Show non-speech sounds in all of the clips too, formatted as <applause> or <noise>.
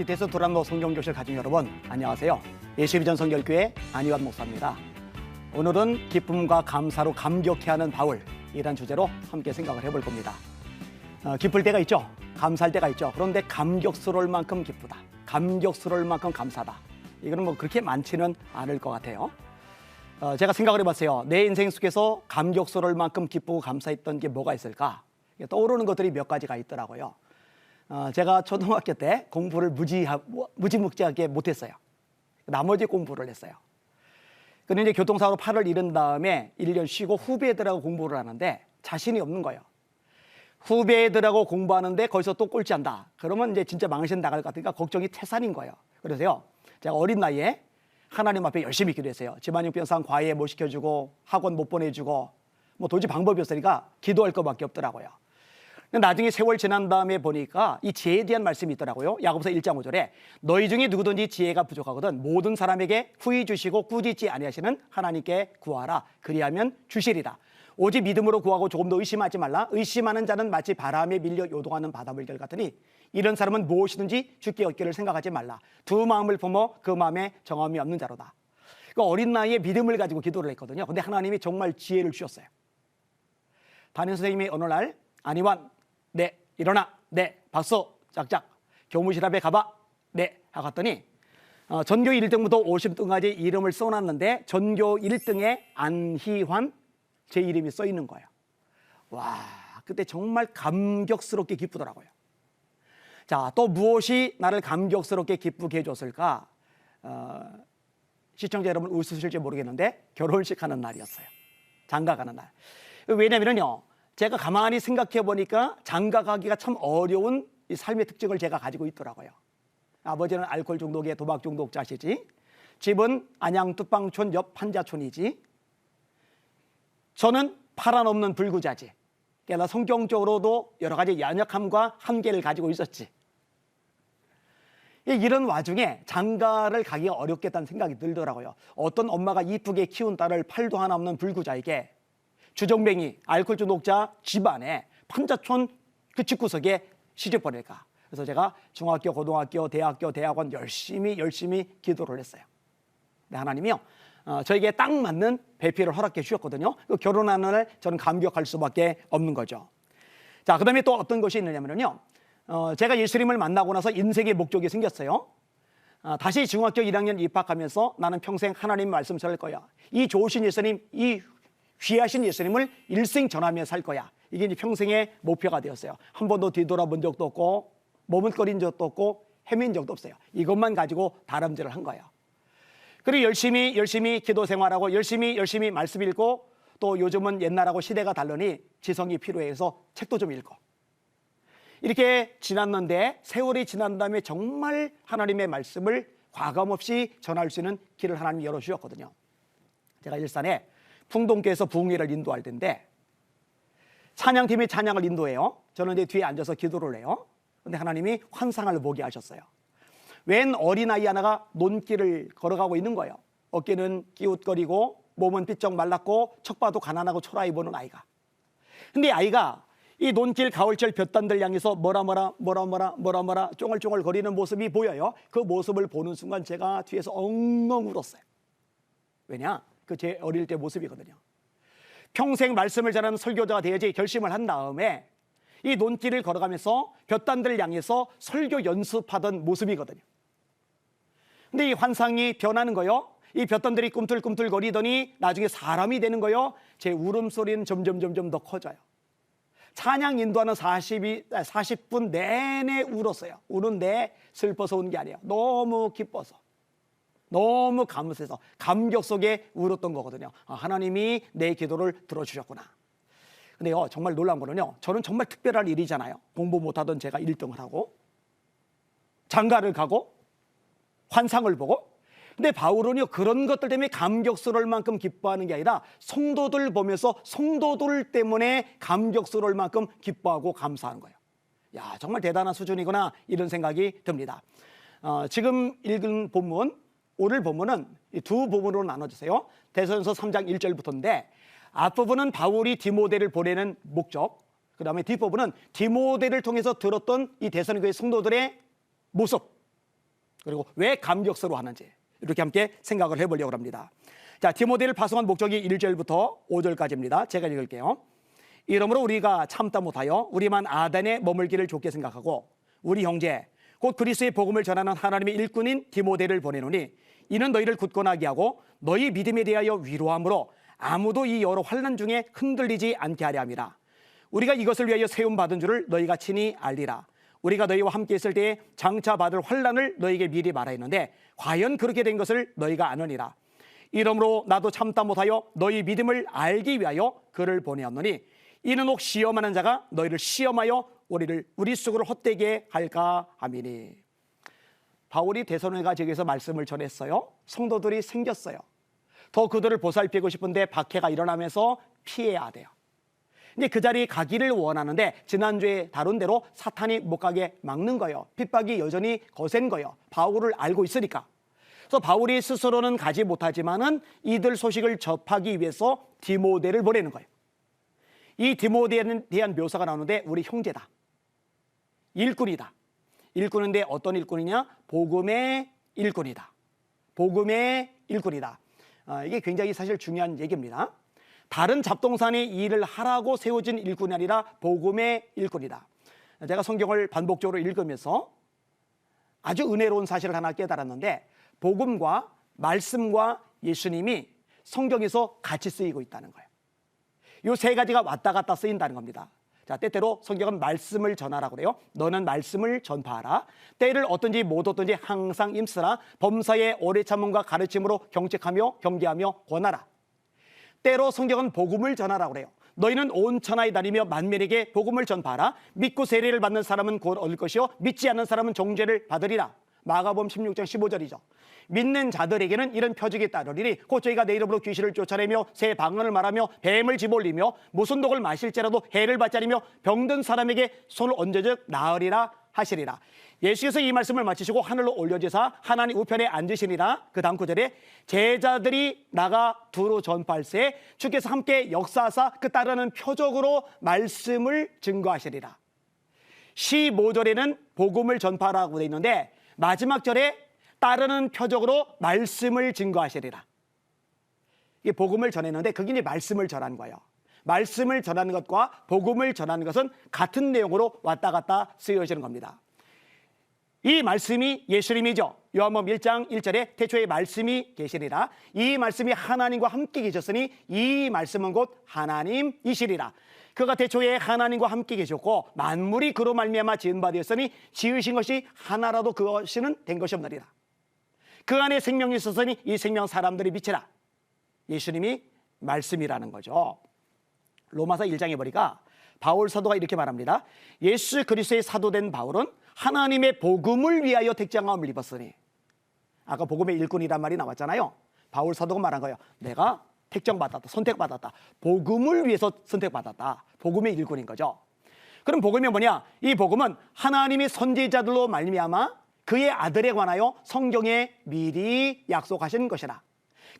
GTS 두란노 성경교실 가진 여러분 안녕하세요. 예수비전 성결교회 안희환 목사입니다. 오늘은 기쁨과 감사로 감격해하는 바울이란 주제로 함께 생각을 해볼 겁니다. 어, 기쁠 때가 있죠. 감사할 때가 있죠. 그런데 감격스러울 만큼 기쁘다. 감격스러울 만큼 감사다. 이거는 뭐 그렇게 많지는 않을 것 같아요. 어, 제가 생각을 해봤어요. 내 인생 속에서 감격스러울 만큼 기쁘고 감사했던 게 뭐가 있을까? 떠오르는 것들이 몇 가지가 있더라고요. 어, 제가 초등학교 때 공부를 무지하, 무지묵지하게 못했어요. 나머지 공부를 했어요. 그런데 이제 교통사고로 팔을 잃은 다음에 1년 쉬고 후배들하고 공부를 하는데 자신이 없는 거예요. 후배들하고 공부하는데 거기서 또 꼴찌한다. 그러면 이제 진짜 망신 나갈 것 같으니까 걱정이 태산인 거예요. 그래서요, 제가 어린 나이에 하나님 앞에 열심히 기도했어요. 집안 형편상 과외 못 시켜주고 학원 못 보내주고 뭐 도저히 방법이 없으니까 기도할 것밖에 없더라고요. 나중에 세월 지난 다음에 보니까 이 지혜에 대한 말씀이 있더라고요. 야고보서 1장 5절에 너희 중에 누구든지 지혜가 부족하거든 모든 사람에게 후히 주시고 꾸짖지 아니하시는 하나님께 구하라. 그리하면 주시리라. 오직 믿음으로 구하고 조금 더 의심하지 말라. 의심하는 자는 마치 바람에 밀려 요동하는 바다 물결 같으니 이런 사람은 무엇이든지 죽게 얻기를 생각하지 말라. 두 마음을 품어 그 마음에 정함이 없는 자로다. 그 어린 나이에 믿음을 가지고 기도를 했거든요. 근데 하나님이 정말 지혜를 주셨어요. 담임 선생님이 어느 날 아니완 네 일어나 네 박수 짝짝 교무실 앞에 가봐 네 하고 갔더니 어, 전교 1등부터 50등까지 이름을 써놨는데 전교 1등에 안희환 제 이름이 써 있는 거예요. 와 그때 정말 감격스럽게 기쁘더라고요. 자 또 무엇이 나를 감격스럽게 기쁘게 해줬을까? 어, 시청자 여러분 웃으실지 모르겠는데 결혼식 하는 날이었어요. 장가 가는 날. 왜냐면요. 제가 가만히 생각해 보니까 장가 가기가 참 어려운 이 삶의 특징을 제가 가지고 있더라고요. 아버지는 알코올 중독에 도박 중독자시지. 집은 안양 뚝방촌 옆 판자촌이지. 저는 없는 불구자지. 그러니까 성경적으로도 여러 가지 연약함과 한계를 가지고 있었지. 이런 와중에 장가를 가기가 어렵겠다는 생각이 들더라고요. 어떤 엄마가 이쁘게 키운 딸을 팔도 하나 없는 불구자에게 주정뱅이, 알코올 중독자 집안에 판자촌 그 집구석에 시집 보낼까. 그래서 제가 중학교, 고등학교, 대학교, 대학원 열심히 열심히 기도를 했어요. 네, 하나님이요. 어, 저에게 딱 맞는 배필을 허락해 주셨거든요. 그 결혼하는 날 저는 감격할 수밖에 없는 거죠. 자, 그 다음에 또 어떤 것이 있느냐면요. 어, 제가 예수님을 만나고 나서 인생의 목적이 생겼어요. 어, 다시 중학교 1학년 입학하면서 나는 평생 하나님 말씀 전할 거야. 이 좋으신 예수님, 이 귀하신 예수님을 일생 전하며 살 거야. 이게 이제 평생의 목표가 되었어요. 한 번도 뒤돌아본 적도 없고 머뭇거린 적도 없고 헤맨 적도 없어요. 이것만 가지고 다람쥐를 한 거예요. 그리고 열심히 열심히 기도 생활하고 열심히 열심히 말씀 읽고 또 요즘은 옛날하고 시대가 다르니 지성이 필요해서 책도 좀 읽고 이렇게 지났는데 세월이 지난 다음에 정말 하나님의 말씀을 과감 없이 전할 수 있는 길을 하나님이 열어주셨거든요. 제가 일산에 풍동교에서 부흥회를 인도할 텐데 찬양팀이 찬양을 인도해요. 저는 이제 뒤에 앉아서 기도를 해요. 근데 하나님이 환상을 보게 하셨어요. 웬 어린아이 하나가 논길을 걸어가고 있는 거예요. 어깨는 끼웃거리고 몸은 삐쩍 말랐고 척봐도 가난하고 초라해 보는 아이가. 근데 아이가 이 논길 가을철 볕단들 향해서 뭐라 뭐라 뭐라 뭐라 뭐라 뭐라 쫑얼쫑얼 거리는 모습이 보여요. 그 모습을 보는 순간 제가 뒤에서 엉엉 울었어요. 왜냐? 그 제 어릴 때 모습이거든요. 평생 말씀을 잘하는 설교자가 되어야지 결심을 한 다음에 이 논길을 걸어가면서 볕단들을 향해서 설교 연습하던 모습이거든요. 근데 이 환상이 변하는 거요. 이 볕단들이 꿈틀꿈틀 거리더니 나중에 사람이 되는 거요. 제 울음소리는 점점 점점 더 커져요. 찬양 인도하는 40이, 40분 내내 울었어요. 우는데 슬퍼서 운 게 아니에요. 너무 기뻐서. 너무 감사해서 감격 속에 울었던 거거든요. 아, 하나님이 내 기도를 들어주셨구나. 근데요, 정말 놀라운 거는요, 저는 정말 특별한 일이잖아요. 공부 못하던 제가 1등을 하고, 장가를 가고, 환상을 보고, 근데 바울은요, 그런 것들 때문에 감격스러울 만큼 기뻐하는 게 아니라 성도들 보면서 성도들 때문에 감격스러울 만큼 기뻐하고 감사하는 거예요. 야, 정말 대단한 수준이구나, 이런 생각이 듭니다. 어, 지금 읽은 본문, 오늘 본문은 두 부분으로 나눠주세요. 대선서 3장 1절부터인데 앞부분은 바울이 디모데를 보내는 목적, 그 다음에 뒷부분은 디모데를 통해서 들었던 이 대선교회 성도들의 모습, 그리고 왜 감격스러워하는지 이렇게 함께 생각을 해보려고 합니다. 자, 디모데를 파송한 목적이 1절부터 5절까지입니다. 제가 읽을게요. 이러므로 우리가 참다 못하여 우리만 아단에 머물기를 좋게 생각하고 우리 형제 곧 그리스도의 복음을 전하는 하나님의 일꾼인 디모데를 보내노니 이는 너희를 굳건하게 하고 너희 믿음에 대하여 위로함으로 아무도 이 여러 환난 중에 흔들리지 않게 하려 함이라. 우리가 이것을 위하여 세움 받은 줄을 너희가 친히 알리라. 우리가 너희와 함께 있을 때에 장차 받을 환난을 너희에게 미리 말하였는데 과연 그렇게 된 것을 너희가 아느니라. 이러므로 나도 참다 못하여 너희 믿음을 알기 위하여 그를 보내었노니 이는 혹 시험하는 자가 너희를 시험하여 우리를 우리 속으로 헛되게 할까 함이니 바울이 대선회가 저기서 말씀을 전했어요. 성도들이 생겼어요. 더 그들을 보살피고 싶은데 박해가 일어나면서 피해야 돼요. 이제 그 자리에 가기를 원하는데 지난주에 다룬 대로 사탄이 못 가게 막는 거예요. 핍박이 여전히 거센 거예요. 바울을 알고 있으니까. 그래서 바울이 스스로는 가지 못하지만은 이들 소식을 접하기 위해서 디모데를 보내는 거예요. 이 디모데에 대한 묘사가 나오는데 우리 형제다. 일꾼이다. 일꾼인데 어떤 일꾼이냐? 복음의 일꾼이다. 복음의 일꾼이다. 아, 이게 굉장히 사실 중요한 얘기입니다. 다른 잡동산이 일을 하라고 세워진 일꾼이 아니라 복음의 일꾼이다. 제가 성경을 반복적으로 읽으면서 아주 은혜로운 사실을 하나 깨달았는데 복음과 말씀과 예수님이 성경에서 같이 쓰이고 있다는 거예요. 이세 가지가 왔다 갔다 쓰인다는 겁니다. 자, 때때로 성경은 말씀을 전하라고 그래요. 너는 말씀을 전파하라. 때를 어떤지 못 어떤지 항상 임쓰라. 범사의 오래 참음과 가르침으로 경책하며 경계하며 권하라. 때로 성경은 복음을 전하라고 그래요. 너희는 온 천하에 다니며 만민에게 복음을 전파하라. 믿고 세례를 받는 사람은 곧 얻을 것이요 믿지 않는 사람은 종죄를 받으리라. 마가복음 16장 15절이죠. 믿는 자들에게는 이런 표적이 따르리니 곧 저희가 내 이름으로 귀신을 쫓아내며 새 방언을 말하며 뱀을 집어올리며 무슨 독을 마실지라도 해를 않으며 병든 사람에게 손을 얹어즉 나으리라 하시리라. 예수께서 이 말씀을 마치시고 하늘로 올려지사 하나님 우편에 앉으시니라 그 다음 구절에 제자들이 나가 두루 전팔세 주께서 함께 역사하사 그 따르는 표적으로 말씀을 증거하시리라 15절에는 복음을 전파라고 되어 있는데 마지막 절에 따르는 표적으로 말씀을 증거하시리라 이게 복음을 전했는데 그게 이제 말씀을 전한 거예요 말씀을 전하는 것과 복음을 전하는 것은 같은 내용으로 왔다 갔다 쓰여지는 겁니다 이 말씀이 예수님이죠. 요한복음 1장 1절에 태초에 말씀이 계시리라. 이 말씀이 하나님과 함께 계셨으니 이 말씀은 곧 하나님이시리라. 그가 태초에 하나님과 함께 계셨고 만물이 그로 말미암아 지은 바 되었으니 지으신 것이 하나라도 그것이는 된 것이 없느니라. 그 안에 생명이 있었으니 이 생명 사람들이 빛이라. 예수님이 말씀이라는 거죠. 로마서 1장에 보니까 바울 사도가 이렇게 말합니다. 예수 그리스도의 사도된 바울은 하나님의 복음을 위하여 택장함을 입었으니 아까 복음의 일꾼이란 말이 나왔잖아요. 바울 사도가 말한 거예요. 내가 택정받았다. 선택받았다. 복음을 위해서 선택받았다. 복음의 일꾼인 거죠. 그럼 복음이 뭐냐? 이 복음은 하나님의 선지자들로 말미암아 그의 아들에 관하여 성경에 미리 약속하신 것이라.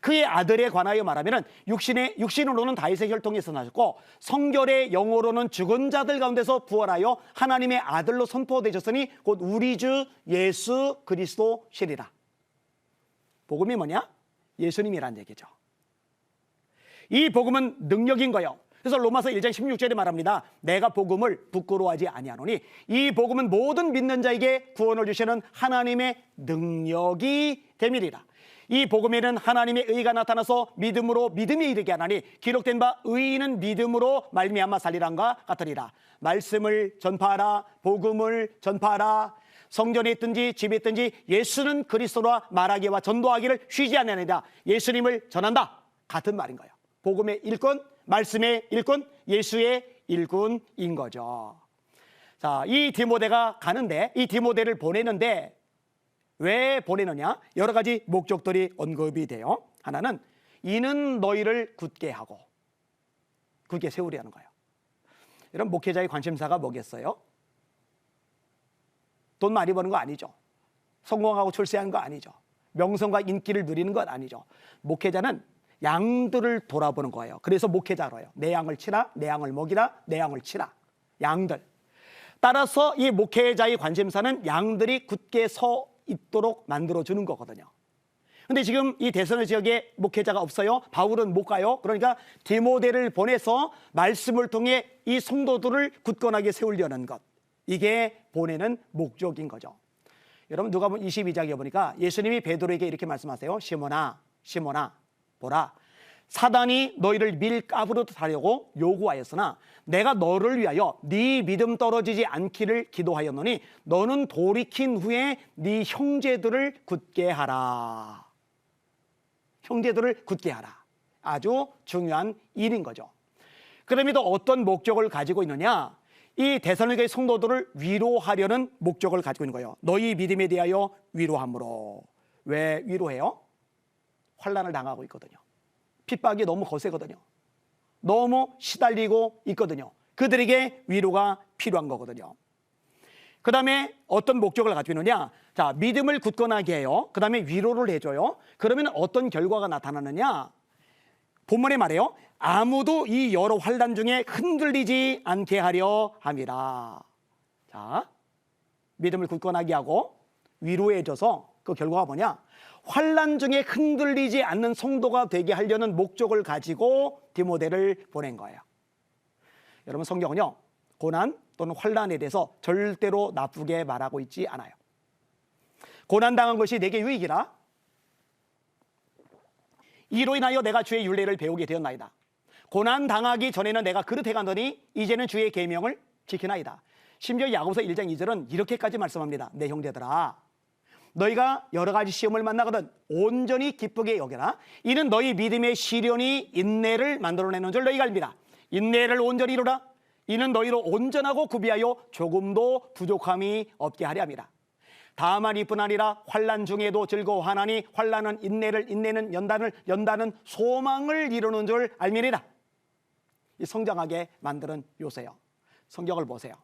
그의 아들에 관하여 말하면은 육신의 육신으로는 다윗의 혈통에서 나셨고 성결의 영어로는 죽은 자들 가운데서 부활하여 하나님의 아들로 선포되셨으니 곧 우리 주 예수 그리스도시리라. 복음이 뭐냐? 예수님이란 얘기죠. 이 복음은 능력인 거예요. 그래서 로마서 1장 16절에 말합니다. 내가 복음을 부끄러워하지 아니하노니 이 복음은 모든 믿는 자에게 구원을 주시는 하나님의 능력이 됨이리라. 이 복음에는 하나님의 의가 나타나서 믿음으로 믿음에 이르게 하나니 기록된 바 의인은 믿음으로 말미암아 살리란과 같으리라. 말씀을 전파하라. 복음을 전파하라. 성전에 있든지 집에 있든지 예수는 그리스도라 말하기와 전도하기를 쉬지 않느니라. 예수님을 전한다. 같은 말인 거예요. 복음의 일꾼, 말씀의 일꾼, 예수의 일꾼인 거죠. 자, 이 디모데가 가는데 이 디모데를 보내는데 왜 보내느냐? 여러 가지 목적들이 언급이 돼요. 하나는 이는 너희를 굳게 하고 굳게 세우려는 거예요. 이런 목회자의 관심사가 뭐겠어요? 돈 많이 버는 거 아니죠. 성공하고 출세하는 거 아니죠. 명성과 인기를 누리는 것 아니죠. 목회자는 양들을 돌아보는 거예요. 그래서 목회자로요. 내 양을 치라, 내 양을 먹이라, 내 양을 치라. 양들. 따라서 이 목회자의 관심사는 양들이 굳게 서 있도록 만들어 주는 거거든요. 근데 지금 이 대선의 지역에 목회자가 없어요. 바울은 못 가요. 그러니까 디모데를 보내서 말씀을 통해 이 성도들을 굳건하게 세우려는 것. 이게 보내는 목적인 거죠. 여러분 누가 보면 22장에 보니까 예수님이 베드로에게 이렇게 말씀하세요. 시몬아, 시몬아, 보라. 사단이 너희를 밀가부로 하려고 요구하였으나 내가 너를 위하여 네 믿음 떨어지지 않기를 기도하였노니 너는 돌이킨 후에 네 형제들을 굳게 하라. 형제들을 굳게 하라. 아주 중요한 일인 거죠. 그럼에도 어떤 목적을 가지고 있느냐? 이 대선교회 성도들을 위로하려는 목적을 가지고 있는 거예요. 너희 믿음에 대하여 위로함으로. 왜 위로해요? 환란을 당하고 있거든요. 핍박이 너무 거세거든요. 너무 시달리고 있거든요. 그들에게 위로가 필요한 거거든요. 그 다음에 어떤 목적을 가지고 있느냐? 자, 믿음을 굳건하게 해요. 그 다음에 위로를 해줘요. 그러면 어떤 결과가 나타나느냐? 본문에 말해요. 아무도 이 여러 환란 중에 흔들리지 않게 하려 함이라. 자, 믿음을 굳건하게 하고 위로해줘서 그 결과가 뭐냐? 환란 중에 흔들리지 않는 성도가 되게 하려는 목적을 가지고 디모데를 보낸 거예요. 여러분 성경은요. 고난 또는 환란에 대해서 절대로 나쁘게 말하고 있지 않아요. 고난 당한 것이 내게 유익이라 이로 인하여 내가 주의 윤례를 배우게 되었나이다. 고난 당하기 전에는 내가 그릇해 간더니 이제는 주의 계명을 지키나이다. 심지어 야고보서 1장 2절은 이렇게까지 말씀합니다. 내 형제들아 너희가 여러 가지 시험을 만나거든 온전히 기쁘게 여겨라. 이는 너희 믿음의 시련이 인내를 만들어내는 줄 너희가 압니다. 인내를 온전히 이루라. 이는 너희로 온전하고 구비하여 조금도 부족함이 없게 하려 함이라. 다만 이뿐 아니라 환란 중에도 즐거워하나니 환란은 인내를 인내는 연단을 연단은 소망을 이루는 줄 알미니라. 이 성장하게 만드는 요새요. 성경을 보세요.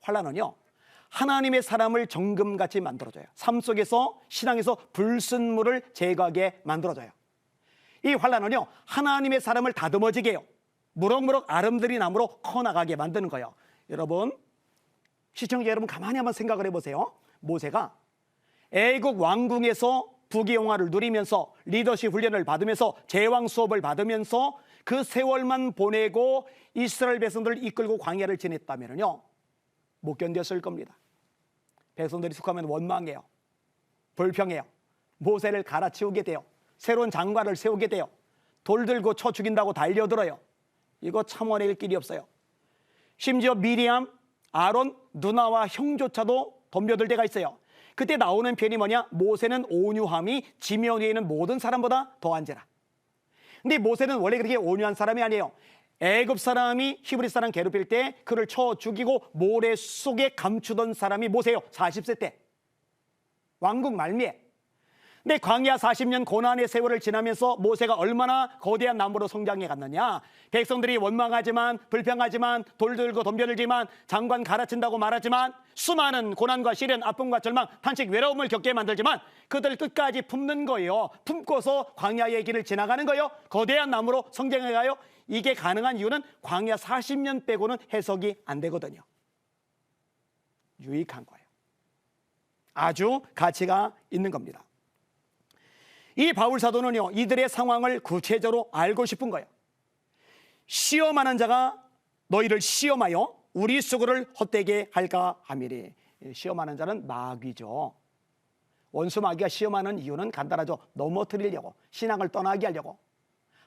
환란은요. 하나님의 사람을 정금같이 만들어줘요. 삶 속에서 신앙에서 불순물을 제거하게 만들어줘요. 이 환란은요. 하나님의 사람을 다듬어지게 해요. 무럭무럭 아름드린 나무로 커나가게 만드는 거예요. 여러분 시청자 여러분 가만히 한번 생각을 해보세요. 모세가 애국 왕궁에서 부귀영화를 누리면서 리더십 훈련을 받으면서 제왕 수업을 받으면서 그 세월만 보내고 이스라엘 백성들을 이끌고 광야를 지냈다면요 못 견뎠을 겁니다. 백성들이 숙하면 원망해요. 불평해요. 모세를 갈아치우게 돼요. 새로운 장관을 세우게 돼요. 돌 들고 쳐 죽인다고 달려들어요. 이거 참아낼 길이 없어요. 심지어 미리암, 아론, 누나와 형조차도 덤벼들 때가 있어요. 그때 나오는 편이 뭐냐? 모세는 온유함이 지면 위에 있는 모든 사람보다 더한지라. 근데 모세는 원래 그렇게 온유한 사람이 아니에요. 애굽 사람이 히브리 사람 괴롭힐 때 그를 쳐 죽이고 모래 속에 감추던 사람이 모세요. 40세 때. 왕국 말미에. 근데 광야 40년 고난의 세월을 지나면서 모세가 얼마나 거대한 나무로 성장해 갔느냐. 백성들이 원망하지만 불평하지만 돌 들고 덤벼들지만 장관 갈아친다고 말하지만 수많은 고난과 시련, 아픔과 절망, 탄식, 외로움을 겪게 만들지만 그들 끝까지 품는 거예요. 품고서 광야의 길을 지나가는 거예요. 거대한 나무로 성장해 가요. 이게 가능한 이유는 광야 40년 빼고는 해석이 안 되거든요. 유익한 거예요. 아주 가치가 있는 겁니다. 이 바울 사도는요, 이들의 상황을 구체적으로 알고 싶은 거예요. 시험하는 자가 너희를 시험하여 우리 수고를 헛되게 할까 함이리. 시험하는 자는 마귀죠. 원수 마귀가 시험하는 이유는 간단하죠. 넘어뜨리려고, 신앙을 떠나게 하려고,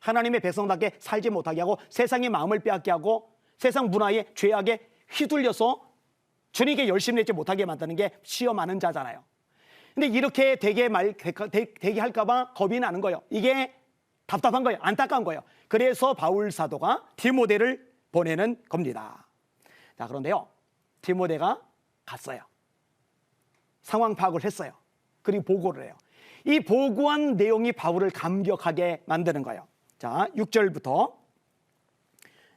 하나님의 백성답게 살지 못하게 하고, 세상의 마음을 빼앗게 하고, 세상 문화에 죄악에 휘둘려서 주님께 열심히 내지 못하게 만드는 게 시험하는 자잖아요. 근데 이렇게 되게 말 되게 할까봐 겁이 나는 거예요. 이게 답답한 거예요. 안타까운 거예요. 그래서 바울 사도가 디모데를 보내는 겁니다. 자 그런데요, 디모데가 갔어요. 상황 파악을 했어요. 그리고 보고를 해요. 이 보고한 내용이 바울을 감격하게 만드는 거예요. 자, 6절부터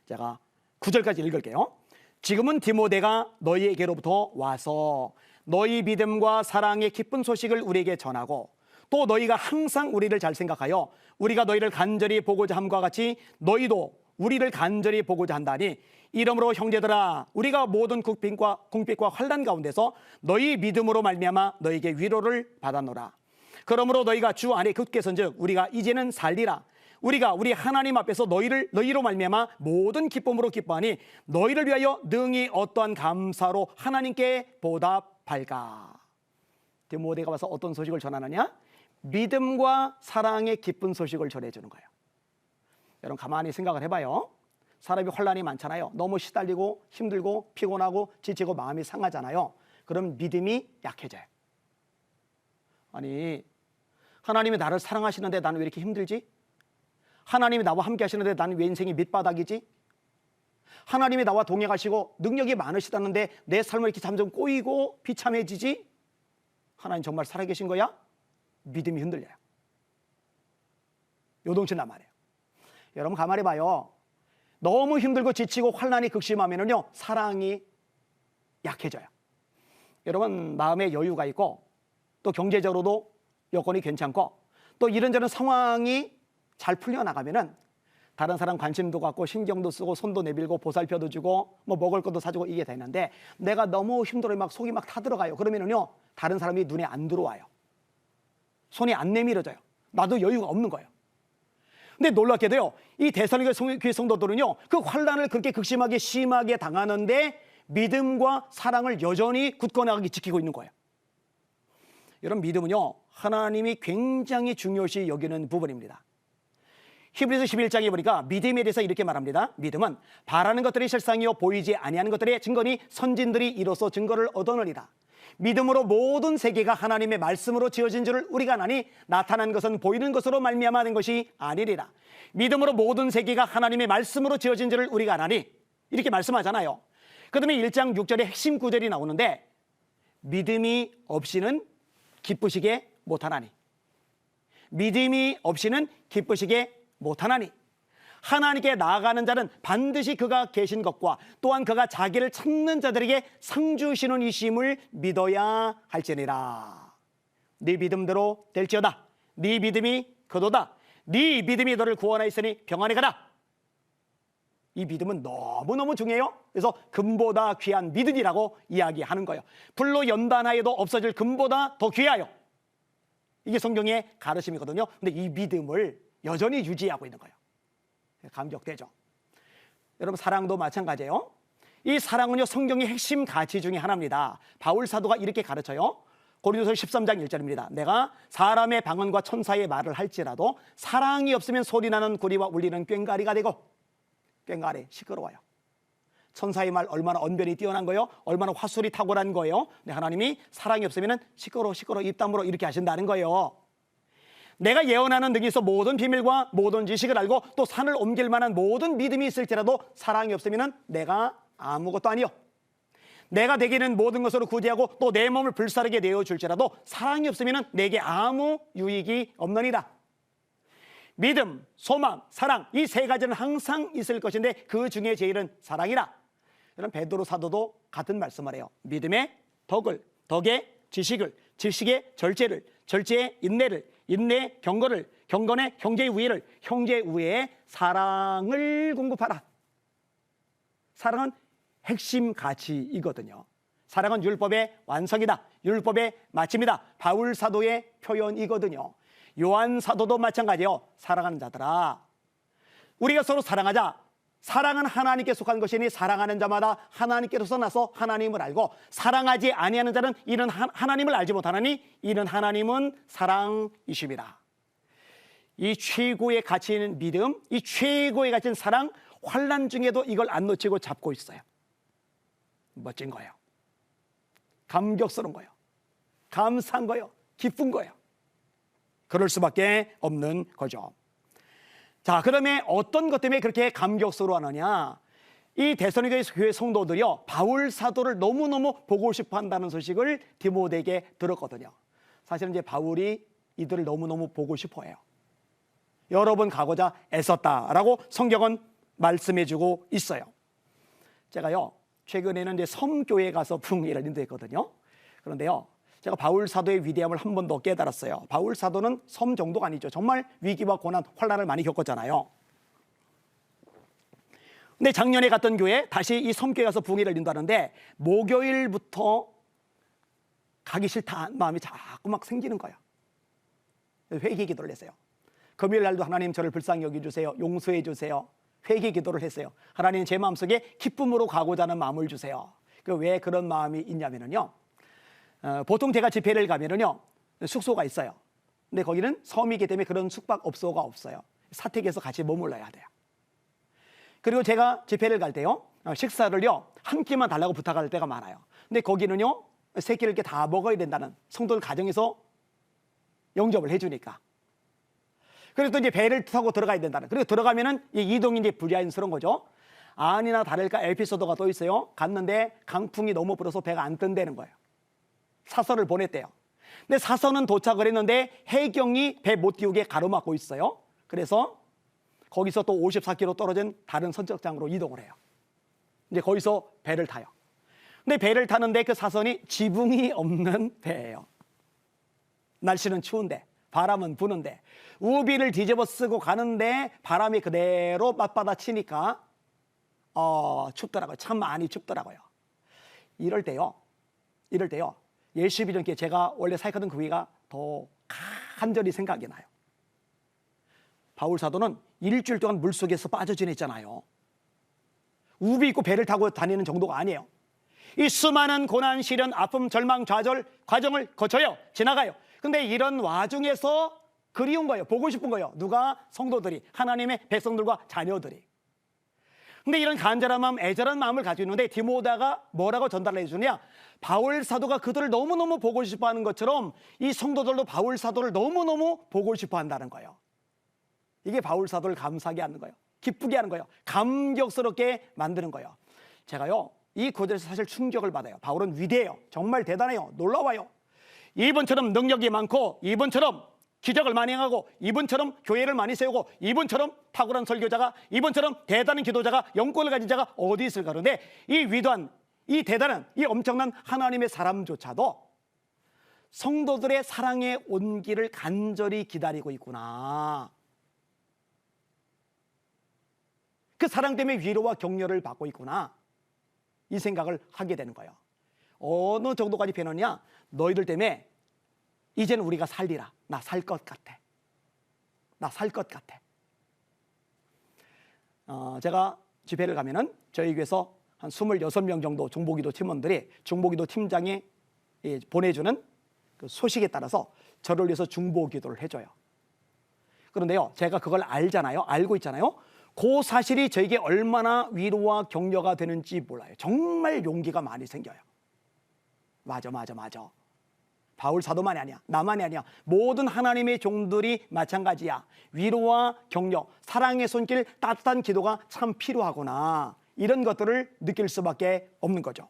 제가 9절까지 읽을게요. 지금은 디모데가 너희에게로부터 와서 너희 믿음과 사랑의 기쁜 소식을 우리에게 전하고 또 너희가 항상 우리를 잘 생각하여 우리가 너희를 간절히 보고자 함과 같이 너희도 우리를 간절히 보고자 한다니 이러므로 형제들아 우리가 모든 국빈과 궁핍과 환란 가운데서 너희 믿음으로 말미암아 너에게 위로를 받았노라. 그러므로 너희가 주 안에 굳게 선즉 우리가 이제는 살리라. 우리가 우리 하나님 앞에서 너희를 너희로 말미암아 모든 기쁨으로 기뻐하니 너희를 위하여 능히 어떠한 감사로 하나님께 보답할까. 디모데가 와서 어떤 소식을 전하느냐? 믿음과 사랑의 기쁜 소식을 전해 주는 거예요. 여러분 가만히 생각을 해 봐요. 사람이 혼란이 많잖아요. 너무 시달리고 힘들고 피곤하고 지치고 마음이 상하잖아요. 그럼 믿음이 약해져요. 아니 하나님이 나를 사랑하시는데 나는 왜 이렇게 힘들지? 하나님이 나와 함께 하시는데 나는 왜 인생이 밑바닥이지? 하나님이 나와 동행하시고 능력이 많으시다는데 내 삶을 이렇게 점점 꼬이고 비참해지지? 하나님 정말 살아계신 거야? 믿음이 흔들려요. 요동친단 말이에요. 여러분 가만히 봐요. 너무 힘들고 지치고 환란이 극심하면은요 사랑이 약해져요. 여러분 마음에 여유가 있고 또 경제적으로도 여건이 괜찮고 또 이런저런 상황이 잘 풀려 나가면은 다른 사람 관심도 갖고 신경도 쓰고 손도 내밀고 보살펴도 주고 뭐 먹을 것도 사주고 이게 되는데 내가 너무 힘들어 막 속이 막 타들어가요. 그러면은요 다른 사람이 눈에 안 들어와요. 손이 안 내밀어져요. 나도 여유가 없는 거예요. 근데 놀랍게도요, 이 대선교회 교회 성도들은요, 그 환란을 그렇게 극심하게 심하게 당하는데 믿음과 사랑을 여전히 굳건하게 지키고 있는 거예요. 여러분 믿음은요, 하나님이 굉장히 중요시 여기는 부분입니다. 히브리서 11장에 보니까 믿음에 대해서 이렇게 말합니다. 믿음은 바라는 것들이 실상이요 보이지 아니하는 것들의 증거니 선진들이 이로써 증거를 얻어내리라. 믿음으로 모든 세계가 하나님의 말씀으로 지어진 줄을 우리가 아나니 나타난 것은 보이는 것으로 말미암아 된 것이 아니리라. 믿음으로 모든 세계가 하나님의 말씀으로 지어진 줄을 우리가 아나니 이렇게 말씀하잖아요. 그다음에 1장 6절에 핵심 구절이 나오는데 믿음이 없이는 기쁘시게 못하나니 믿음이 없이는 기쁘시게 못하나니 하나님께 나아가는 자는 반드시 그가 계신 것과 또한 그가 자기를 찾는 자들에게 상 주시는 이심을 믿어야 할지니라. 네 믿음대로 될지어다. 네 믿음이 그도다. 네 믿음이 너를 구원하였으니 평안히 가라. 이 믿음은 너무너무 중요해요. 그래서 금보다 귀한 믿음이라고 이야기하는 거예요. 불로 연단하여도 없어질 금보다 더 귀하여. 이게 성경의 가르침이거든요. 근데 이 믿음을 여전히 유지하고 있는 거예요. 감격되죠. 여러분 사랑도 마찬가지예요. 이 사랑은요 성경의 핵심 가치 중에 하나입니다. 바울 사도가 이렇게 가르쳐요. 고린도서 13장 1절입니다. 내가 사람의 방언과 천사의 말을 할지라도 사랑이 없으면 소리나는 구리와 울리는 꽹가리가 되고 꽹가리 시끄러워요. 천사의 말 얼마나 언변이 뛰어난 거예요? 얼마나 화술이 탁월한 거예요? 네, 하나님이 사랑이 없으면 시끄러 시끄러 입담으로 이렇게 하신다는 거예요. 내가 예언하는 능이 있어 모든 비밀과 모든 지식을 알고 또 산을 옮길 만한 모든 믿음이 있을지라도 사랑이 없으면 내가 아무것도 아니요. 내가 내게는 모든 것으로 구제하고 또 내 몸을 불사르게 내어 줄지라도 사랑이 없으면 내게 아무 유익이 없느니라. 믿음, 소망, 사랑 이 세 가지는 항상 있을 것인데 그 중에 제일은 사랑이라. 이런 베드로 사도도 같은 말씀을 해요. 믿음의 덕을, 덕의 지식을, 지식의 절제를, 절제의 인내를, 인내 경건을, 경건의 형제의 우애를, 형제의 우애에 사랑을 공급하라. 사랑은 핵심 가치이거든요. 사랑은 율법의 완성이다. 율법의 마침이다. 바울 사도의 표현이거든요. 요한 사도도 마찬가지요. 사랑하는 자들아. 우리가 서로 사랑하자. 사랑은 하나님께 속한 것이니 사랑하는 자마다 하나님께로서 나서 하나님을 알고 사랑하지 아니하는 자는 이는 하나님을 알지 못하나니 이는 하나님은 사랑이십니다. 이 최고의 가치는 믿음, 이 최고의 가치는 사랑, 환란 중에도 이걸 안 놓치고 잡고 있어요. 멋진 거예요. 감격스러운 거예요. 감사한 거예요. 기쁜 거예요. 그럴 수밖에 없는 거죠. 자, 그러면 어떤 것 때문에 그렇게 감격스러워하느냐? 이 대선의 교회 성도들이요 바울 사도를 너무너무 보고 싶어 한다는 소식을 디모데에게 들었거든요. 사실은 이제 바울이 이들을 너무너무 보고 싶어 해요. 여러 번 가고자 애썼다라고 성경은 말씀해 주고 있어요. 제가요, 최근에는 이제 섬교회 가서 <laughs> 붕이라는 일도 했거든요. 그런데요, 제가 바울 사도의 위대함을 한 번 더 깨달았어요. 바울 사도는 섬 정도가 아니죠. 정말 위기와 고난, 환란을 많이 겪었잖아요. 근데 작년에 갔던 교회 다시 이 섬교에 가서 부흥회를 인도하는데 목요일부터 가기 싫다 마음이 자꾸 막 생기는 거예요. 회개 기도를 했어요. 금요일 날도 하나님 저를 불쌍히 여겨 주세요. 용서해 주세요. 회개 기도를 했어요. 하나님 제 마음속에 기쁨으로 가고자 하는 마음을 주세요. 그 왜 그런 마음이 있냐면은요. 어, 보통 제가 집회를 가면은요. 숙소가 있어요. 근데 거기는 섬이기 때문에 그런 숙박업소가 없어요. 사택에서 같이 머물러야 돼요. 그리고 제가 집회를 갈 때요. 어, 식사를요. 한 끼만 달라고 부탁할 때가 많아요. 근데 거기는요. 세 끼를 이렇게 다 먹어야 된다는 성도들 가정에서 영접을 해주니까. 그래서 또 이제 배를 타고 들어가야 된다는. 그리고 들어가면은 이 이동이 이제 불야연스러운 거죠. 아니나 다를까 에피소드가 또 있어요. 갔는데 강풍이 너무 불어서 배가 안 뜬다는 거예요. 사서를 보냈대요. 근데 사서는 도착을 했는데 해경이 배 못 띄우게 가로막고 있어요. 그래서 거기서 또 54km 떨어진 다른 선적장으로 이동을 해요. 이제 거기서 배를 타요. 근데 배를 타는데 그 사선이 지붕이 없는 배예요. 날씨는 추운데 바람은 부는데 우비를 뒤집어 쓰고 가는데 바람이 그대로 맞받아 치니까 어, 춥더라고요. 참 많이 춥더라고요. 이럴 때요. 이럴 때요. 게 제가 원래 사역하던 그 위가 더 간절히 생각이 나요. 바울 사도는 일주일 동안 물 속에서 빠져 지냈잖아요. 우비 입고 배를 타고 다니는 정도가 아니에요. 이 수많은 고난, 시련, 아픔, 절망, 좌절 과정을 거쳐요. 지나가요. 근데 이런 와중에서 그리운 거예요. 보고 싶은 거예요. 누가? 성도들이. 하나님의 백성들과 자녀들이. 근데 이런 간절한 마음, 애절한 마음을 가지고 있는데 디모다가 뭐라고 전달해 주냐? 바울 사도가 그들을 너무너무 보고 싶어 하는 것처럼 이 성도들도 바울 사도를 너무너무 보고 싶어 한다는 거예요. 이게 바울 사도를 감사하게 하는 거예요. 기쁘게 하는 거예요. 감격스럽게 만드는 거예요. 제가요, 이 구절에서 사실 충격을 받아요. 바울은 위대해요. 정말 대단해요. 놀라워요. 이분처럼 능력이 많고, 이분처럼 기적을 많이 행하고, 이분처럼 교회를 많이 세우고, 이분처럼 탁월한 설교자가, 이분처럼 대단한 기도자가, 영권을 가진 자가 어디 있을까? 그런데 이 위대한, 이 대단한, 이 엄청난 하나님의 사람조차도 성도들의 사랑의 온기를 간절히 기다리고 있구나. 그 사랑 때문에 위로와 격려를 받고 있구나. 이 생각을 하게 되는 거예요. 어느 정도까지 변하냐? 너희들 때문에 이제는 우리가 살리라. 나 살 것 같아. 나 살 것 같아. 어, 제가 집회를 가면은 저희 교회에서 한 26명 정도 중보기도 팀원들이 중보기도 팀장이 예, 보내주는 그 소식에 따라서 저를 위해서 중보기도를 해줘요. 그런데요, 제가 그걸 알잖아요. 알고 있잖아요. 그 사실이 저에게 얼마나 위로와 격려가 되는지 몰라요. 정말 용기가 많이 생겨요. 맞아, 맞아, 맞아. 바울 사도만이 아니야. 나만이 아니야. 모든 하나님의 종들이 마찬가지야. 위로와 격려, 사랑의 손길, 따뜻한 기도가 참 필요하구나. 이런 것들을 느낄 수밖에 없는 거죠.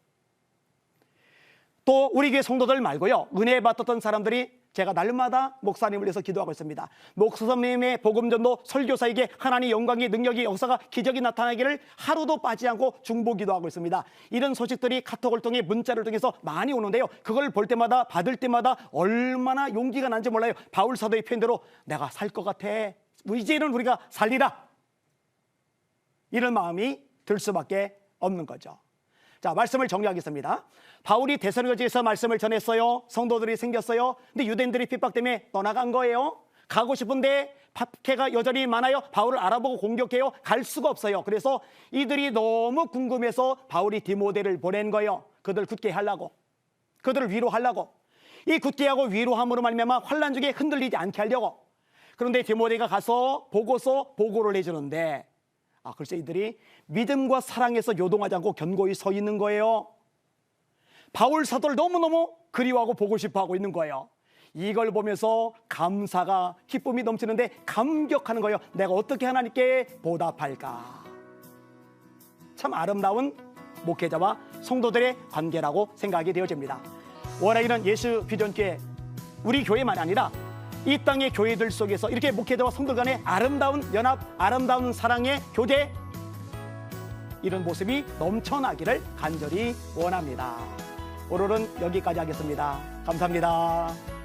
또 우리 교회 성도들 말고요. 은혜 받았던 사람들이 제가 날마다 목사님을 위해서 기도하고 있습니다. 목사님의 복음전도 설교사에게 하나님 영광의 능력이 역사가 기적이 나타나기를 하루도 빠지 않고 중보 기도하고 있습니다. 이런 소식들이 카톡을 통해 문자를 통해서 많이 오는데요. 그걸 볼 때마다 받을 때마다 얼마나 용기가 난지 몰라요. 바울 사도의 표현대로 내가 살 것 같아. 이제는 우리가 살리라. 이런 마음이 들 수밖에 없는 거죠. 자, 말씀을 정리하겠습니다. 바울이 대선거지에서 말씀을 전했어요. 성도들이 생겼어요. 근데 유대인들이 핍박 때문에 떠나간 거예요. 가고 싶은데 박해가 여전히 많아요. 바울을 알아보고 공격해요. 갈 수가 없어요. 그래서 이들이 너무 궁금해서 바울이 디모데를 보낸 거예요. 그들 굳게 하려고. 그들을 위로하려고. 이 굳게 하고 위로함으로 말미암아 환란 중에 흔들리지 않게 하려고. 그런데 디모데가 가서 보고서 보고를 해주는데 아 글쎄 이들이 믿음과 사랑에서 요동하지 않고 견고히 서 있는 거예요. 바울 사도를 너무너무 그리워하고 보고 싶어 하고 있는 거예요. 이걸 보면서 감사가 기쁨이 넘치는데 감격하는 거예요. 내가 어떻게 하나님께 보답할까? 참 아름다운 목회자와 성도들의 관계라고 생각이 되어집니다. 원하기는 예수 비전교회 우리 교회만 아니라 이 땅의 교회들 속에서 이렇게 목회자와 성도 간의 아름다운 연합, 아름다운 사랑의 교제 이런 모습이 넘쳐나기를 간절히 원합니다. 오늘은 여기까지 하겠습니다. 감사합니다.